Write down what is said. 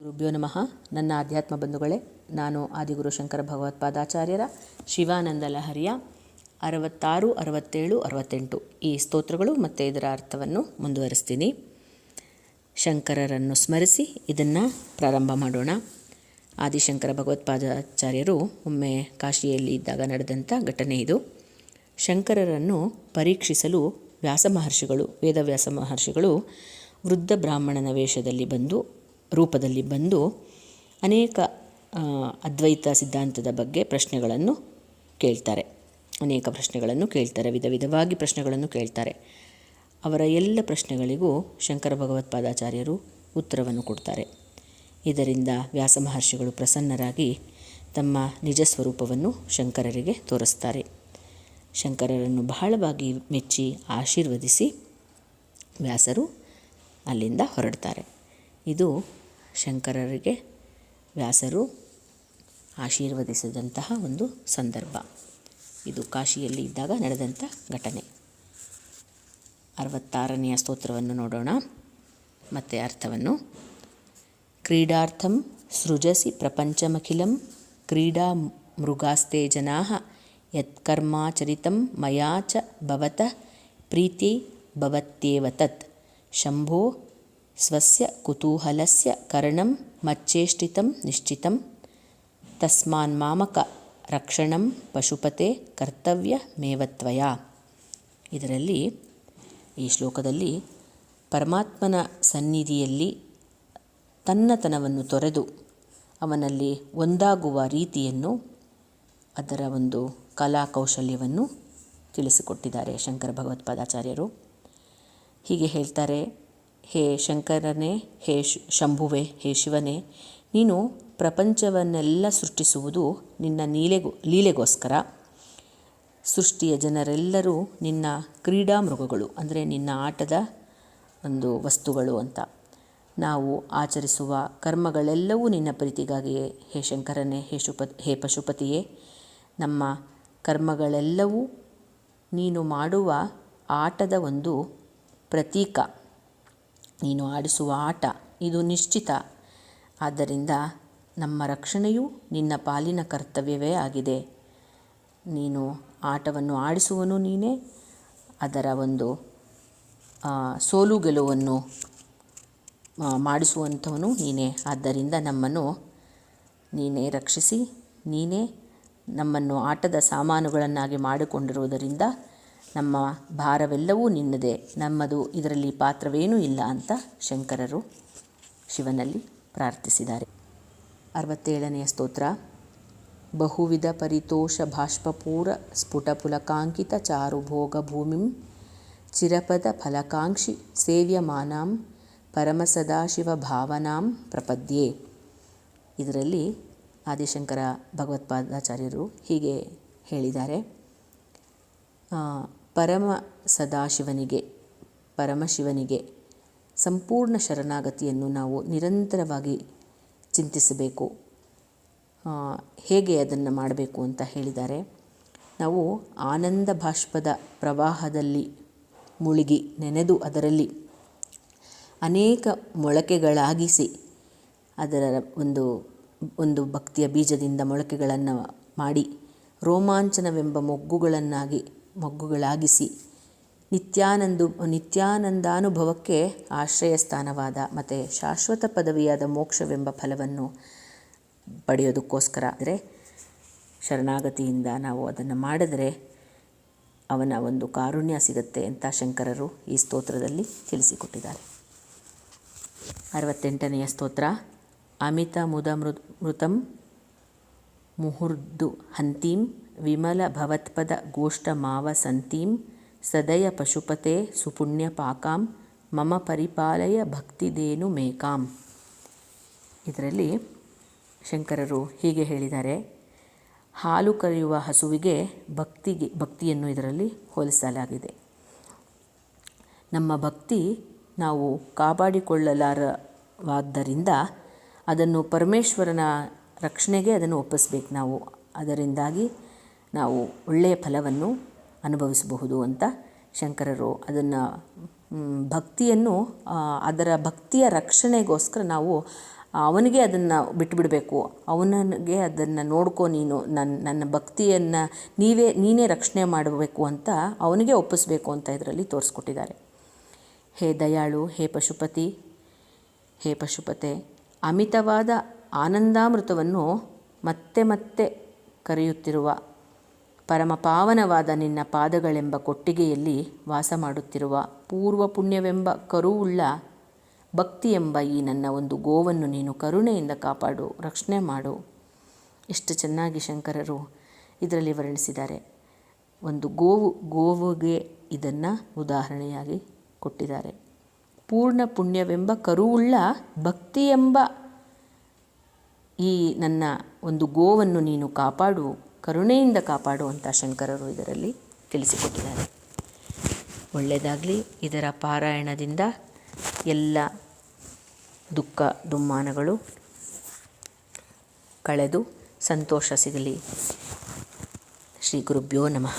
ಗುರುಭ್ಯೋ ನಮಃ. ನನ್ನ ಆಧ್ಯಾತ್ಮ ಬಂಧುಗಳೇ, ನಾನು ಆದಿಗುರು ಶಂಕರ ಭಗವತ್ಪಾದಾಚಾರ್ಯರ ಶಿವಾನಂದ ಲಹರಿಯ ಅರವತ್ತಾರು, ಅರವತ್ತೇಳು, ಅರವತ್ತೆಂಟು ಈ ಸ್ತೋತ್ರಗಳು ಮತ್ತು ಇದರ ಅರ್ಥವನ್ನು ಮುಂದುವರಿಸ್ತೀನಿ. ಶಂಕರರನ್ನು ಸ್ಮರಿಸಿ ಇದನ್ನು ಪ್ರಾರಂಭ ಮಾಡೋಣ. ಆದಿಶಂಕರ ಭಗವತ್ಪಾದಾಚಾರ್ಯರು ಒಮ್ಮೆ ಕಾಶಿಯಲ್ಲಿ ಇದ್ದಾಗ ನಡೆದಂಥ ಘಟನೆ ಇದು. ಶಂಕರರನ್ನು ಪರೀಕ್ಷಿಸಲು ವ್ಯಾಸ ಮಹರ್ಷಿಗಳು, ವೇದವ್ಯಾಸ ಮಹರ್ಷಿಗಳು ವೃದ್ಧ ಬ್ರಾಹ್ಮಣನ ವೇಷದಲ್ಲಿ ಬಂದು ರೂಪದಲ್ಲಿ ಬಂದು ಅನೇಕ ಅದ್ವೈತ ಸಿದ್ಧಾಂತದ ಬಗ್ಗೆ ಪ್ರಶ್ನೆಗಳನ್ನು ಕೇಳ್ತಾರೆ. ಅನೇಕ ಪ್ರಶ್ನೆಗಳನ್ನು ಕೇಳ್ತಾರೆ, ವಿಧ ವಿಧವಾಗಿ ಪ್ರಶ್ನೆಗಳನ್ನು ಕೇಳ್ತಾರೆ. ಅವರ ಎಲ್ಲ ಪ್ರಶ್ನೆಗಳಿಗೂ ಶಂಕರ ಭಗವತ್ಪಾದಾಚಾರ್ಯರು ಉತ್ತರವನ್ನು ಕೊಡ್ತಾರೆ. ಇದರಿಂದ ವ್ಯಾಸ ಮಹರ್ಷಿಗಳು ಪ್ರಸನ್ನರಾಗಿ ತಮ್ಮ ನಿಜ ಸ್ವರೂಪವನ್ನು ಶಂಕರರಿಗೆ ತೋರಿಸ್ತಾರೆ. ಶಂಕರರನ್ನು ಬಹಳವಾಗಿ ಮೆಚ್ಚಿ ಆಶೀರ್ವದಿಸಿ ವ್ಯಾಸರು ಅಲ್ಲಿಂದ ಹೊರಡ್ತಾರೆ. ಇದು ಶಂಕರರಿಗೆ ವ್ಯಾಸರು ಆಶೀರ್ವದಿಸಿದಂತಹ ಒಂದು ಸಂದರ್ಭ. ಇದು ಕಾಶಿಯಲ್ಲಿ ಇದ್ದಾಗ ನಡೆದಂಥ ಘಟನೆ. ಅರವತ್ತಾರನೆಯ ಸ್ತೋತ್ರವನ್ನು ನೋಡೋಣ. ಮತ್ತೆ ಅರ್ಥವನ್ನು. ಕ್ರೀಡಾರ್ಥಂ ಸೃಜಸಿ ಪ್ರಪಂಚಮಖಿಲಂ ಕ್ರೀಡಾ ಮೃಗಾಸ್ತೆ ಜನಾ ಯತ್ಕರ್ಮಾಚರಿತಂ ಮಯಾ ಚ ಭವತ ಪ್ರೀತಿ ಭವತ್ಯೇವ ತತ್. ಶಂಭೋ ಸ್ವಸ್ಯ ಕುತೂಹಲಸ್ಯ ಕರ್ಣಂ ಮಚ್ಚೇಷ್ಟಿತಂ ನಿಶ್ಚಿತಂ ತಸ್ಮಾನ್ ಮಾಮಕ ರಕ್ಷಣಂ ಪಶುಪತೆ ಕರ್ತವ್ಯ ಮೇವತ್ವಯ ಇದರಲ್ಲಿ ಈ ಶ್ಲೋಕದಲ್ಲಿ ಪರಮಾತ್ಮನ ಸನ್ನಿಧಿಯಲ್ಲಿ ತನ್ನತನವನ್ನು ತೊರೆದು ಅವನಲ್ಲಿ ಒಂದಾಗುವ ರೀತಿಯನ್ನು ಅದರ ಒಂದು ಕಲಾ ಕೌಶಲ್ಯವನ್ನು ತಿಳಿಸಿಕೊಟ್ಟಿದ್ದಾರೆ ಶಂಕರ ಭಗವತ್ಪಾದಾಚಾರ್ಯರು. ಹೀಗೆ ಹೇಳ್ತಾರೆ ಹೇ ಶಂಕರನೇ, ಹೇ ಶಂಭುವೆ, ಹೇ ಶಿವನೇ, ನೀನು ಪ್ರಪಂಚವನ್ನೆಲ್ಲ ಸೃಷ್ಟಿಸುವುದು ನಿನ್ನ ನೀಲೆಗೋ, ಲೀಲೆಗೋಸ್ಕರ. ಸೃಷ್ಟಿಯ ಜನರೆಲ್ಲರೂ ನಿನ್ನ ಕ್ರೀಡಾ ಮೃಗಗಳು ಅಂದರೆ ನಿನ್ನ ಆಟದ ಒಂದು ವಸ್ತುಗಳು ಅಂತ. ನಾವು ಆಚರಿಸುವ ಕರ್ಮಗಳೆಲ್ಲವೂ ನಿನ್ನ ಪ್ರೀತಿಗಾಗಿಯೇ. ಹೇ ಶಂಕರನೇ, ಹೇ ಶುಪ, ಹೇ ಪಶುಪತಿಯೇ, ನಮ್ಮ ಕರ್ಮಗಳೆಲ್ಲವೂ ನೀನು ಮಾಡುವ ಆಟದ ಒಂದು ಪ್ರತೀಕ. ನೀನು ಆಡಿಸುವ ಆಟ, ಇದು ನಿಶ್ಚಿತ. ಆದ್ದರಿಂದ ನಮ್ಮ ರಕ್ಷಣೆಯು ನಿನ್ನ ಪಾಲಿನ ಕರ್ತವ್ಯವೇ ಆಗಿದೆ. ನೀನು ಆಟವನ್ನು ಆಡಿಸುವನು ನೀನೇ, ಅದರ ಒಂದು ಸೋಲು ಗೆಲುವನ್ನು ಮಾಡಿಸುವಂಥವನು ನೀನೇ. ಆದ್ದರಿಂದ ನಮ್ಮನ್ನು ನೀನೇ ರಕ್ಷಿಸಿ, ನೀನೇ ನಮ್ಮನ್ನು ಆಟದ ಸಾಮಾನುಗಳನ್ನಾಗಿ ಮಾಡಿಕೊಂಡಿರುವುದರಿಂದ ನಮ್ಮ ಭಾರವೆಲ್ಲವೂ ನಿನ್ನದೇ, ನಮ್ಮದು ಇದರಲ್ಲಿ ಪಾತ್ರವೇನೂ ಇಲ್ಲ ಅಂತ ಶಂಕರರು ಶಿವನಲ್ಲಿ ಪ್ರಾರ್ಥಿಸಿದ್ದಾರೆ. ಅರವತ್ತೇಳನೆಯ ಸ್ತೋತ್ರ. ಬಹುವಿಧ ಪರಿತೋಷ ಬಾಷ್ಪಪೂರ ಸ್ಫುಟ ಪುಲಕಾಂಕಿತ ಚಾರುಭೋಗ ಭೂಮಿಂ ಚಿರಪದ ಫಲಕಾಂಕ್ಷಿ ಸೇವ್ಯಮಾನಾಂ ಪರಮಸದಾಶಿವ ಭಾವನಾಂ ಪ್ರಪದ್ಯೆ. ಇದರಲ್ಲಿ ಆದಿಶಂಕರ ಭಗವತ್ಪಾದಾಚಾರ್ಯರು ಹೀಗೆ ಹೇಳಿದ್ದಾರೆ. ಪರಮ ಸದಾಶಿವನಿಗೆ, ಪರಮಶಿವನಿಗೆ ಸಂಪೂರ್ಣ ಶರಣಾಗತಿಯನ್ನು ನಾವು ನಿರಂತರವಾಗಿ ಚಿಂತಿಸಬೇಕು. ಹೇಗೆ ಅದನ್ನು ಮಾಡಬೇಕು ಅಂತ ಹೇಳಿದ್ದಾರೆ. ನಾವು ಆನಂದ ಬಾಷ್ಪದ ಪ್ರವಾಹದಲ್ಲಿ ಮುಳುಗಿ ನೆನೆದು ಅದರಲ್ಲಿ ಅನೇಕ ಮೊಳಕೆಗಳಾಗಿಸಿ ಅದರ ಒಂದು ಒಂದು ಭಕ್ತಿಯ ಬೀಜದಿಂದ ಮೊಳಕೆಗಳನ್ನು ಮಾಡಿ ರೋಮಾಂಚನವೆಂಬ ಮೊಗ್ಗುಗಳನ್ನಾಗಿ ಮೊಗ್ಗುಗಳಾಗಿಸಿ. ನಿತ್ಯಾನಂದು, ನಿತ್ಯಾನಂದಾನುಭವಕ್ಕೆ ಆಶ್ರಯ ಸ್ಥಾನವಾದ ಮತ್ತು ಶಾಶ್ವತ ಪದವಿಯಾದ ಮೋಕ್ಷವೆಂಬ ಫಲವನ್ನು ಪಡೆಯೋದಕ್ಕೋಸ್ಕರ. ಅಂದರೆ ಶರಣಾಗತಿಯಿಂದ ನಾವು ಅದನ್ನು ಮಾಡಿದರೆ ಅವನ ಒಂದು ಕಾರುಣ್ಯ ಸಿಗುತ್ತೆ ಅಂತ ಶಂಕರರು ಈ ಸ್ತೋತ್ರದಲ್ಲಿ ತಿಳಿಸಿಕೊಟ್ಟಿದ್ದಾರೆ. ಅರವತ್ತೆಂಟನೆಯ ಸ್ತೋತ್ರ, ಅಮಿತ ಮುದ ಮೃತಂ ಮುಹುರ್ದು ಹಂತೀಂ ವಿಮಲ ಭವತ್ಪದ ಗೋಷ್ಠ ಮಾವ ಸಂತೀಂ ಸದಯ ಪಶುಪತೆ ಸುಪುಣ್ಯ ಪಾಕಾಂ ಮಮ ಪರಿಪಾಲಯ ಭಕ್ತಿದೇನು ಮೇಕಾಂ. ಇದರಲ್ಲಿ ಶಂಕರರು ಹೀಗೆ ಹೇಳಿದ್ದಾರೆ. ಹಾಲು ಕರೆಯುವ ಹಸುವಿಗೆ ಭಕ್ತಿಗೆ, ಭಕ್ತಿಯನ್ನು ಇದರಲ್ಲಿ ಹೋಲಿಸಲಾಗಿದೆ. ನಮ್ಮ ಭಕ್ತಿ ನಾವು ಕಾಪಾಡಿಕೊಳ್ಳಲಾರವಾದ್ದರಿಂದ ಅದನ್ನು ಪರಮೇಶ್ವರನ ರಕ್ಷಣೆಗೆ ಅದನ್ನು ಒಪ್ಪಿಸ್ಬೇಕು. ನಾವು ಅದರಿಂದಾಗಿ ನಾವು ಒಳ್ಳೆಯ ಫಲವನ್ನು ಅನುಭವಿಸಬಹುದು ಅಂತ ಶಂಕರರು ಅದನ್ನು ಭಕ್ತಿಯನ್ನು ಅದರ ಭಕ್ತಿಯ ರಕ್ಷಣೆಗೋಸ್ಕರ ನಾವು ಅವನಿಗೆ ಅದನ್ನು ಬಿಟ್ಟುಬಿಡಬೇಕು ಅವನಿಗೆ ಅದನ್ನು ನೋಡ್ಕೊ ನೀನು ನನ್ನ ನನ್ನ ಭಕ್ತಿಯನ್ನು ನೀವೇ, ನೀನೇ ರಕ್ಷಣೆ ಮಾಡಬೇಕು ಅಂತ ಅವನಿಗೆ ಒಪ್ಪಿಸ್ಬೇಕು ಅಂತ ಇದರಲ್ಲಿ ತೋರಿಸ್ಕೊಟ್ಟಿದ್ದಾರೆ. ಹೇ ದಯಾಳು, ಹೇ ಪಶುಪತಿ, ಹೇ ಪಶುಪತೆ, ಅಮಿತವಾದ ಆನಂದಾಮೃತವನ್ನು ಮತ್ತೆ ಮತ್ತೆ ಕರೆಯುತ್ತಿರುವ ಪರಮ ಪಾವನವಾದ ನಿನ್ನ ಪಾದಗಳೆಂಬ ಕೊಟ್ಟಿಗೆಯಲ್ಲಿ ವಾಸ ಮಾಡುತ್ತಿರುವ ಪೂರ್ವ ಪುಣ್ಯವೆಂಬ ಕರುವುಳ್ಳ ಭಕ್ತಿ ಎಂಬ ಈ ನನ್ನ ಒಂದು ಗೋವನ್ನು ನೀನು ಕರುಣೆಯಿಂದ ಕಾಪಾಡು, ರಕ್ಷಣೆ ಮಾಡು. ಎಷ್ಟು ಚೆನ್ನಾಗಿ ಶಂಕರರು ಇದರಲ್ಲಿ ವರ್ಣಿಸಿದ್ದಾರೆ ಒಂದು ಗೋವು, ಗೋವಿಗೆ ಇದನ್ನು ಉದಾಹರಣೆಯಾಗಿ ಕೊಟ್ಟಿದ್ದಾರೆ. ಪೂರ್ಣ ಪುಣ್ಯವೆಂಬ ಕರುವುಳ್ಳ ಭಕ್ತಿ ಎಂಬ ಈ ನನ್ನ ಒಂದು ಗೋವನ್ನು ನೀನು ಕಾಪಾಡು, ಕರುಣೆಯಿಂದ ಕಾಪಾಡು ಅಂತ ಶಂಕರರು ಇದರಲ್ಲಿ ತಿಳಿಸಿಕೊಟ್ಟಿದ್ದಾರೆ. ಒಳ್ಳೆಯದಾಗಲಿ ಇದರ ಪಾರಾಯಣದಿಂದ ಎಲ್ಲ ದುಃಖ ದುಮ್ಮಾನಗಳು ಕಳೆದು ಸಂತೋಷ ಸಿಗಲಿ. ಶ್ರೀ ಗುರುಭ್ಯೋ ನಮಃ.